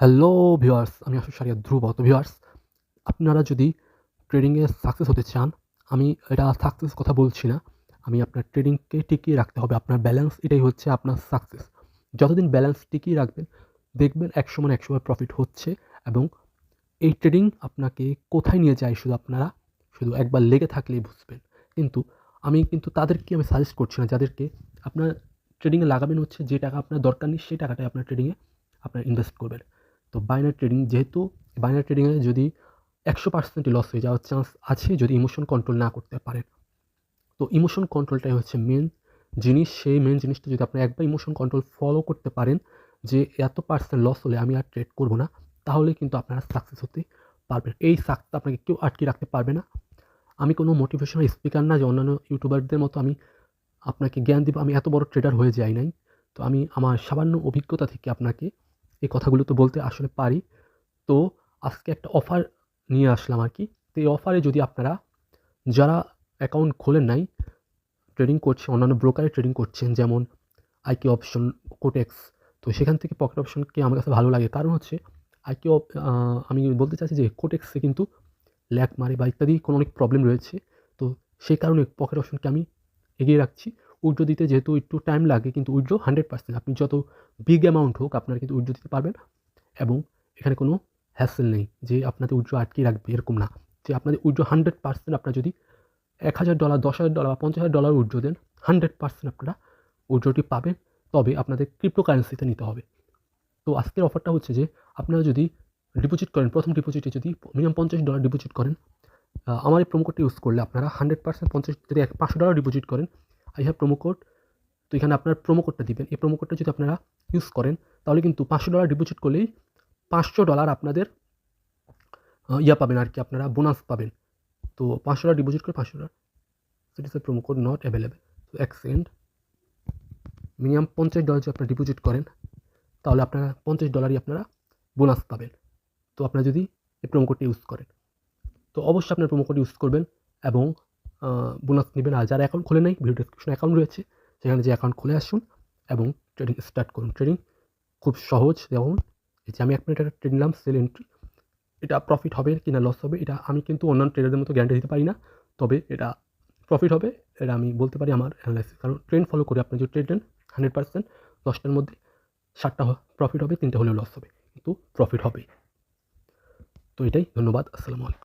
Hello viewers আমি আসলে সারিয়া ধ্রুব, তো ভিউয়ার্স আপনারা যদি ট্রেডিংয়ে সাকসেস হতে চান, আমি এটা সাকসেস কথা বলছি না। আমি আপনার ট্রেডিংকে টিকিয়ে রাখতে হবে। আপনার ব্যালেন্স এটাই হচ্ছে আপনার সাকসেস যতদিন ব্যালেন্স টিকিয়ে রাখবেন, দেখবেন একশো মানে একশো প্রফিট হচ্ছে এবং এই ট্রেডিং আপনাকে কোথায় নিয়ে যায় শুধু আপনারা? শুধু একবার লেগে থাকলেই বুঝবেন। কিন্তু আমি কিন্তু তাদেরকে আমি সাজেস্ট করছি না। যাদেরকে আপনার ট্রেডিংয়ে লাগাবেন হচ্ছে যে টাকা আপনার দরকার নেই, সেই টাকাটাই আপনার ট্রেডিংয়ে আপনার ইনভেস্ট করবেন। তো বাইনারি ট্রেডিং যেহেতু বাইনারি ট্রেডিংয়ে যদি একশো পার্সেন্টই লস হয়ে যাওয়ার চান্স আছে যদি ইমোশন কন্ট্রোল না করতে পারেন। তো ইমোশন কন্ট্রোলটাই হচ্ছে মেন জিনিস। সেই মেন জিনিসটা যদি আপনি একবার ইমোশন কন্ট্রোল ফলো করতে পারেন যে এত পার্সেন্ট লস হলে আমি আর ট্রেড করব না, তাহলে কিন্তু আপনারা সাকসেস হতে পারবেন। এই সাকসেস আপনাকে কেউ আটকে রাখতে পারবে না। আমি কোনো মোটিভেশনাল স্পিকার না যে অন্যান্য ইউটিউবারদের মতো আমি আপনাকে জ্ঞান দিব। আমি এত বড় ট্রেডার হয়ে যাই নাই। তো আমি আমার সামান্য অভিজ্ঞতা থেকে আপনাকে এই কথাগুলো তো বলতে আসলে পারি। তো আজকে একটা অফার নিয়ে আসলাম আর কি। তো এই অফারে যদি আপনারা যারা অ্যাকাউন্ট খোলেন নাই ট্রেডিং করছে অন্যান্য ব্রোকারে ট্রেডিং করছেন, যেমন আইকি অপশন কোটেক্স তো সেখান থেকে পকেট অপশনকে আমার কাছে ভালো লাগে। কারণ হচ্ছে আইকি আমি বলতে চাচ্ছি যে কোটেক্সে কিন্তু ল্যাক মারে বা ইত্যাদি কোনো অনেক প্রবলেম রয়েছে। তো সেই কারণে পকেট অপশনকে আমি এগিয়ে রাখছি। উইড্রো দিতে যেহেতু একটু টাইম লাগে, কিন্তু উইড্রো হান্ড্রেড পার্সেন্ট আপনি যত বিগ অ্যামাউন্ট হোক, আপনারা কিন্তু উইড্রো দিতে পারবেন এবং এখানে কোনো হ্যাসেল নেই যে আপনাদের উইড্রো আটকে রাখবে, এরকম না। যে আপনাদের উইড্রো হান্ড্রেড পার্সেন্ট আপনারা যদি এক হাজার ডলার দশ হাজার ডলার বা পঞ্চাশ হাজার ডলার উইড্রো দেন হান্ড্রেড পার্সেন্ট আপনারা উইড্রোটি পাবেন। তবে আপনাদের ক্রিপ্টো কারেন্সিতে নিতে হবে। তো আজকের অফারটা হচ্ছে যে, আপনারা যদি ডিপোজিট করেন, প্রথম ডিপোজিটে যদি মিনিমাম পঞ্চাশ ডলার ডিপোজিট করেন আমার এই প্রোমো ইউজ করলে আপনারা হান্ড্রেড পার্সেন্ট পঞ্চাশ যদি এক, পাঁচশো ডলার ডিপোজিট করেন। আই হ্যাভ প্রোমো কোড তো এখানে আপনার প্রোমো কোডটা দিবেন। এই প্রোমো কোডটা যদি আপনারা ইউজ করেন, তাহলে কিন্তু পাঁচশো ডলার ডিপোজিট করলেই পাঁচশো ডলার আপনাদের ইয়া পাবেন আর কি, আপনারা বোনাস পাবেন। তো পাঁচশো ডলার ডিপোজিট করে পাঁচশো ডলার সেট এ প্রোমো কোড নট অ্যাভেলেবেল তো এক মিনিমাম পঞ্চাশ ডলার যদি আপনারা ডিপোজিট করেন, তাহলে আপনারা পঞ্চাশ ডলারই আপনারা বোনাস পাবেন। তো আপনারা যদি এই প্রোমো কোডটি ইউজ করেন, তো অবশ্যই আপনার প্রোমো কোড ইউজ করবেন এবং বোনাস নেবেন। আর যারা অ্যাকাউন্ট খুলে নেই ভিডিও ডিসক্রিপশনে অ্যাকাউন্ট রয়েছে, সেখানে যে অ্যাকাউন্ট খুলে আসুন এবং ট্রেডিং স্টার্ট করুন। ট্রেডিং খুব সহজ যেমন এই যে আমি এক মিনিট একটা ট্রেড নিলাম সেল এন্ট্রি এটা প্রফিট হবে কি না লস হবে, এটা আমি কিন্তু অন্যান্য ট্রেডারদের মতো গ্যারান্টি দিতে পারি না, তবে এটা প্রফিট হবে, এটা আমি বলতে পারি আমার অ্যানালাইসিস কারণ ট্রেন্ড ফলো করে আপনি যদি ট্রেড নেন হান্ড্রেড পার্সেন্ট দশটার মধ্যে ষাটটা প্রফিট হবে, তিনটে হলেও লস হবে, কিন্তু প্রফিট হবে। তো এটাই, ধন্যবাদ, আসসালামু আলাইকুম।